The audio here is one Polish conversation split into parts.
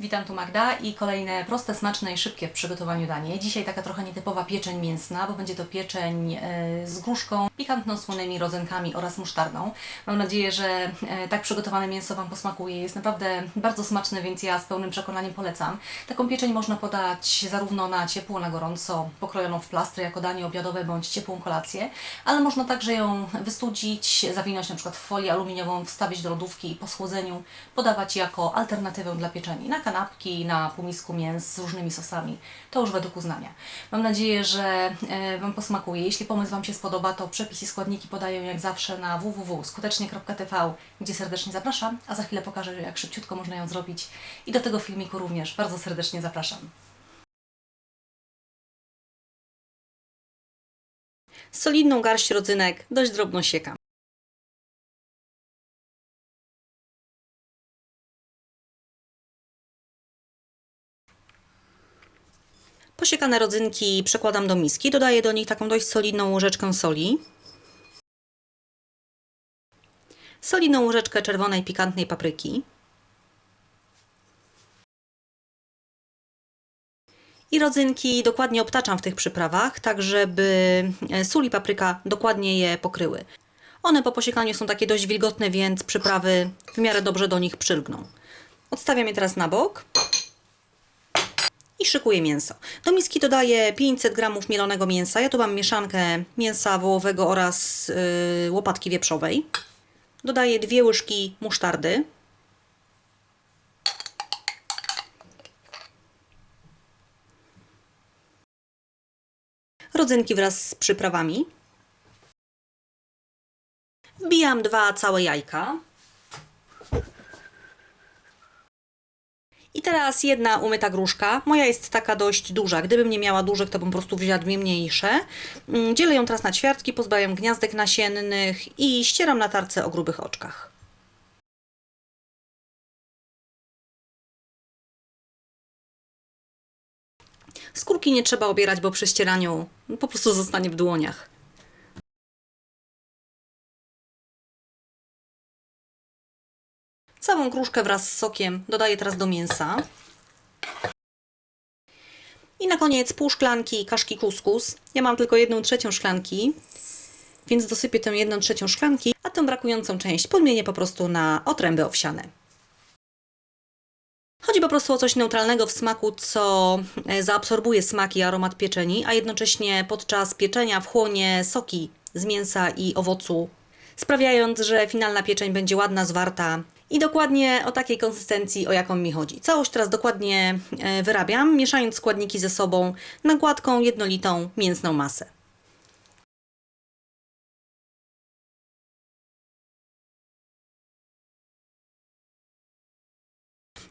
Witam tu Magda i kolejne proste, smaczne i szybkie w przygotowaniu danie. Dzisiaj taka trochę nietypowa pieczeń mięsna, bo będzie to pieczeń e, z gruszką, pikantno-słonymi rodzynkami oraz musztardą. Mam nadzieję, że e, tak przygotowane mięso Wam posmakuje. Jest naprawdę bardzo smaczne, więc ja z pełnym przekonaniem polecam. Taką pieczeń można podać zarówno na ciepło, na gorąco, pokrojoną w plastry jako danie obiadowe bądź ciepłą kolację, ale można także ją wystudzić, zawinąć na przykład w folię aluminiową, wstawić do lodówki i po schłodzeniu podawać jako alternatywę dla pieczeni na kanapki, na półmisku mięs z różnymi sosami. To już według uznania. Mam nadzieję, że e, Wam posmakuje. Jeśli pomysł Wam się spodoba, to przepis i składniki podaję jak zawsze na www.skutecznie.tv, gdzie serdecznie zapraszam, a za chwilę pokażę, jak szybciutko można ją zrobić. I do tego filmiku również bardzo serdecznie zapraszam. Solidną garść rodzynek dość drobno siekam. Posiekane rodzynki przekładam do miski, dodaję do nich taką dość solidną łyżeczkę soli. Solidną łyżeczkę czerwonej pikantnej papryki. I rodzynki dokładnie obtaczam w tych przyprawach, tak żeby e, sól i papryka dokładnie je pokryły. One po posiekaniu są takie dość wilgotne, więc przyprawy w miarę dobrze do nich przylgną. Odstawiam je teraz na bok i szykuję mięso. Do miski dodaję 500 g mielonego mięsa. Ja tu mam mieszankę mięsa wołowego oraz yy, łopatki wieprzowej. Dodaję dwie łyżki musztardy. Rodzynki wraz z przyprawami. Wbijam dwa całe jajka. I teraz jedna umyta gruszka. Moja jest taka dość duża. Gdybym nie miała dużych, to bym po prostu wzięła dwie mniejsze. Mm, Dzielę ją teraz na ćwiartki, pozbawiam gniazdek nasiennych i ścieram na tarce o grubych oczkach. Skórki nie trzeba obierać, bo przy ścieraniu po prostu zostanie w dłoniach. Całą gruszkę wraz z sokiem dodaję teraz do mięsa. I na koniec pół szklanki kaszki kuskus. Ja mam tylko jedną trzecią szklanki, więc dosypię tę jedną trzecią szklanki, a tę brakującą część podmienię po prostu na otręby owsiane. Chodzi po prostu o coś neutralnego w smaku, co e, zaabsorbuje smak i aromat pieczeni, a jednocześnie podczas pieczenia wchłonie soki z mięsa i owocu, sprawiając, że finalna pieczeń będzie ładna, zwarta i dokładnie o takiej konsystencji, o jaką mi chodzi. Całość teraz dokładnie e, wyrabiam, mieszając składniki ze sobą na gładką, jednolitą, mięsną masę.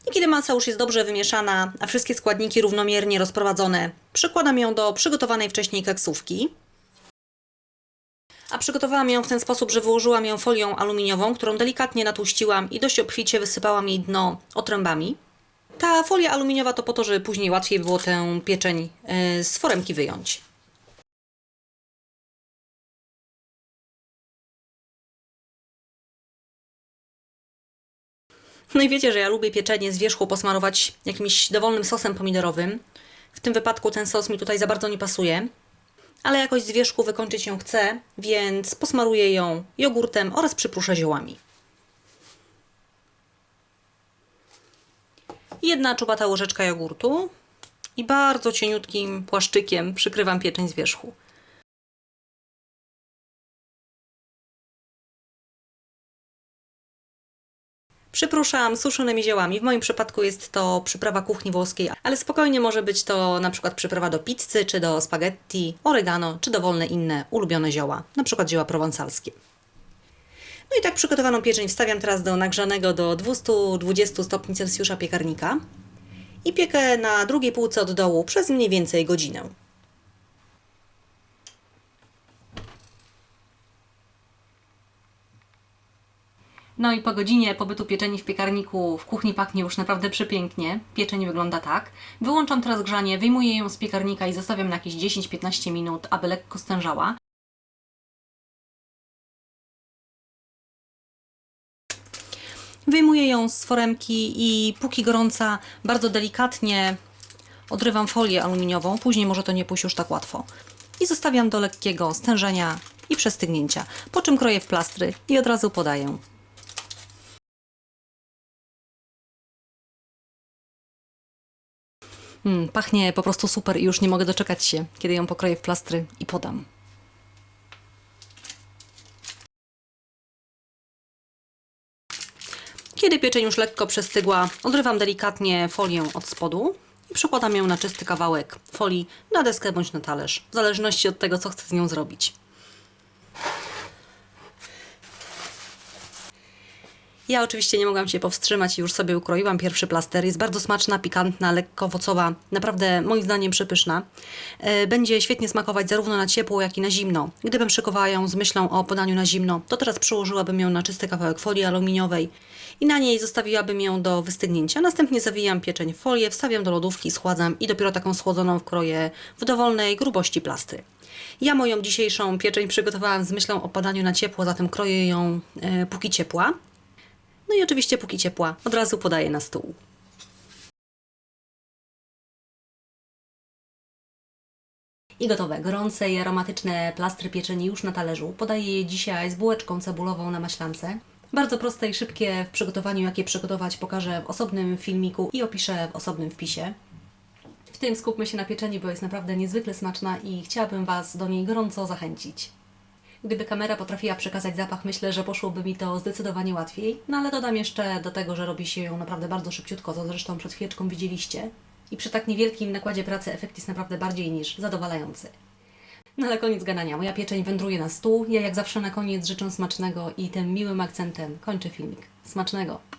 I kiedy masa już jest dobrze wymieszana, a wszystkie składniki równomiernie rozprowadzone, przykładam ją do przygotowanej wcześniej keksówki. A przygotowałam ją w ten sposób, że wyłożyłam ją folią aluminiową, którą delikatnie natłuściłam i dość obficie wysypałam jej dno otrębami. Ta folia aluminiowa to po to, żeby później łatwiej było tę pieczeń yy, z foremki wyjąć. No i wiecie, że ja lubię pieczenie z wierzchu posmarować jakimś dowolnym sosem pomidorowym. W tym wypadku ten sos mi tutaj za bardzo nie pasuje, ale jakoś z wierzchu wykończyć ją chcę, więc posmaruję ją jogurtem oraz przypruszę ziołami. Jedna czubata łyżeczka jogurtu i bardzo cieniutkim płaszczykiem przykrywam pieczeń z wierzchu. Przypruszam suszonymi ziołami. W moim przypadku jest to przyprawa kuchni włoskiej, ale spokojnie może być to na przykład przyprawa do pizzy, czy do spaghetti, oregano, czy dowolne inne ulubione zioła, na przykład zioła prowansalskie. No i tak przygotowaną pieczeń wstawiam teraz do nagrzanego do 220 stopni Celsjusza piekarnika i piekę na drugiej półce od dołu przez mniej więcej godzinę. No i po godzinie pobytu pieczeni w piekarniku w kuchni pachnie już naprawdę przepięknie. Pieczeń wygląda tak. Wyłączam teraz grzanie, wyjmuję ją z piekarnika i zostawiam na jakieś 10-15 minut, aby lekko stężała. Wyjmuję ją z foremki i póki gorąca, bardzo delikatnie odrywam folię aluminiową. Później może to nie pójść już tak łatwo. I zostawiam do lekkiego stężenia i przestygnięcia. Po czym kroję w plastry i od razu podaję. Mm, pachnie po prostu super i już nie mogę doczekać się, kiedy ją pokroję w plastry i podam. Kiedy pieczeń już lekko przestygła, odrywam delikatnie folię od spodu i przekładam ją na czysty kawałek folii na deskę bądź na talerz, w zależności od tego, co chcę z nią zrobić. Ja oczywiście nie mogłam się powstrzymać i już sobie ukroiłam pierwszy plaster. Jest bardzo smaczna, pikantna, lekko owocowa, naprawdę moim zdaniem przepyszna. E, Będzie świetnie smakować zarówno na ciepło, jak i na zimno. Gdybym szykowała ją z myślą o podaniu na zimno, to teraz przyłożyłabym ją na czysty kawałek folii aluminiowej i na niej zostawiłabym ją do wystygnięcia. Następnie zawijam pieczeń w folię, wstawiam do lodówki, schładzam i dopiero taką schłodzoną wkroję w dowolnej grubości plastry. Ja moją dzisiejszą pieczeń przygotowałam z myślą o padaniu na ciepło, zatem kroję ją e, póki ciepła. No i oczywiście póki ciepła, od razu podaję na stół. I gotowe, gorące i aromatyczne plastry pieczeni już na talerzu. Podaję je dzisiaj z bułeczką cebulową na maślance. Bardzo proste i szybkie w przygotowaniu, jakie przygotować pokażę w osobnym filmiku i opiszę w osobnym wpisie. W tym skupmy się na pieczeni, bo jest naprawdę niezwykle smaczna i chciałabym Was do niej gorąco zachęcić. Gdyby kamera potrafiła przekazać zapach, myślę, że poszłoby mi to zdecydowanie łatwiej. No ale dodam jeszcze do tego, że robi się ją naprawdę bardzo szybciutko, co zresztą przed chwileczką widzieliście. I przy tak niewielkim nakładzie pracy efekt jest naprawdę bardziej niż zadowalający. No ale koniec gadania. Moja pieczeń wędruje na stół. Ja jak zawsze na koniec życzę smacznego i tym miłym akcentem kończę filmik. Smacznego!